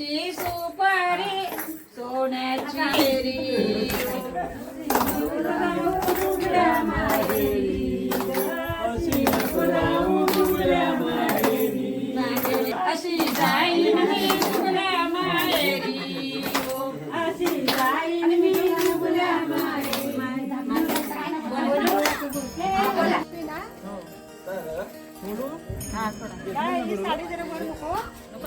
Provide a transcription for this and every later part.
सोन्याची सुपारी सोन्याची अशी जाईन मी तुला माहेरी. अशी जाईन मी तुला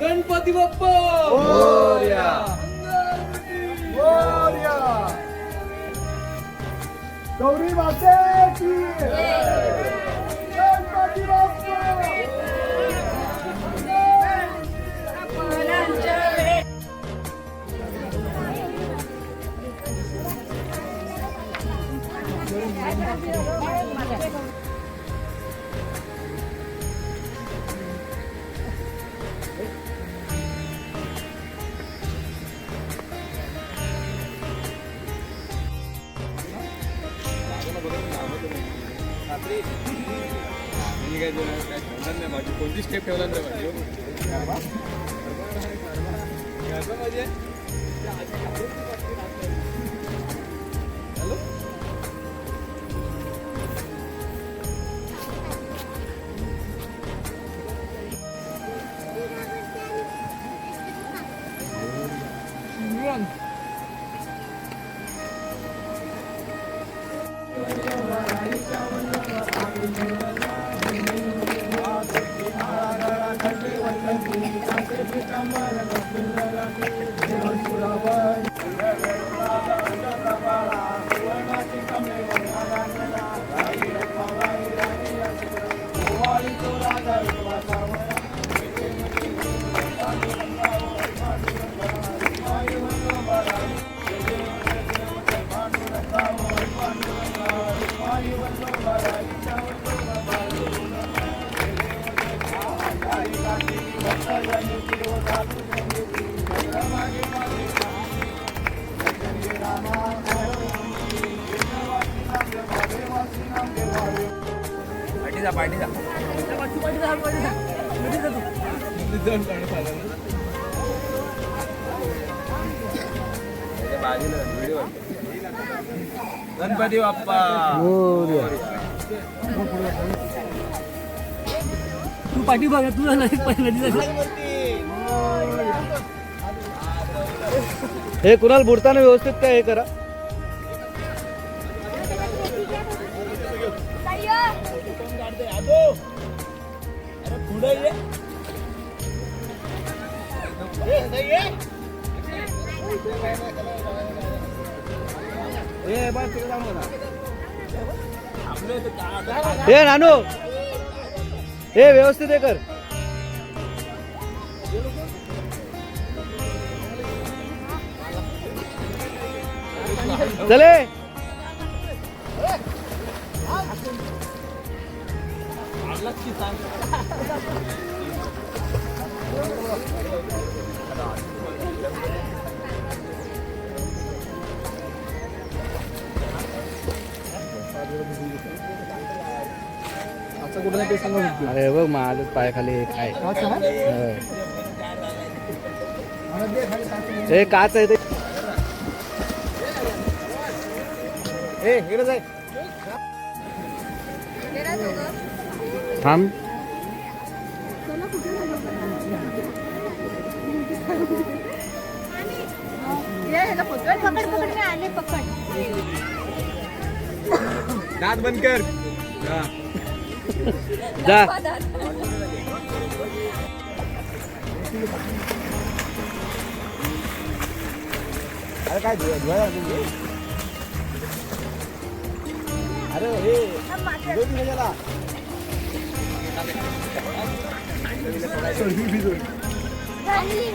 गणपती बाप्पा मोरया. मोरया. गौरी मातेची गणपती बाप्पा मी काय काय ठेवणार नाही माझी कोणती स्टेप ठेवणार नाही माझी. म्हणजे पाठीचा पाठीचा बाजूला व्हिडिओ गणपती बाप्पा. मोर्या तू पाठी बघा तुला नाही पहिला हे कुणाल बुडताना व्यवस्थित काय हे करा. हे नानू हे व्यवस्थित हे कर. चले. अरे बघ माझं पायाखाली एक आहे. होय. हे काच आहे ते. ए इकडे जाय. थांब. पकड पकड. मी आले पकड दात बंद कर. हा. जा अरे काय धुवा- धुवायला लागली? अरे हे भिजवली कशाला? चांगली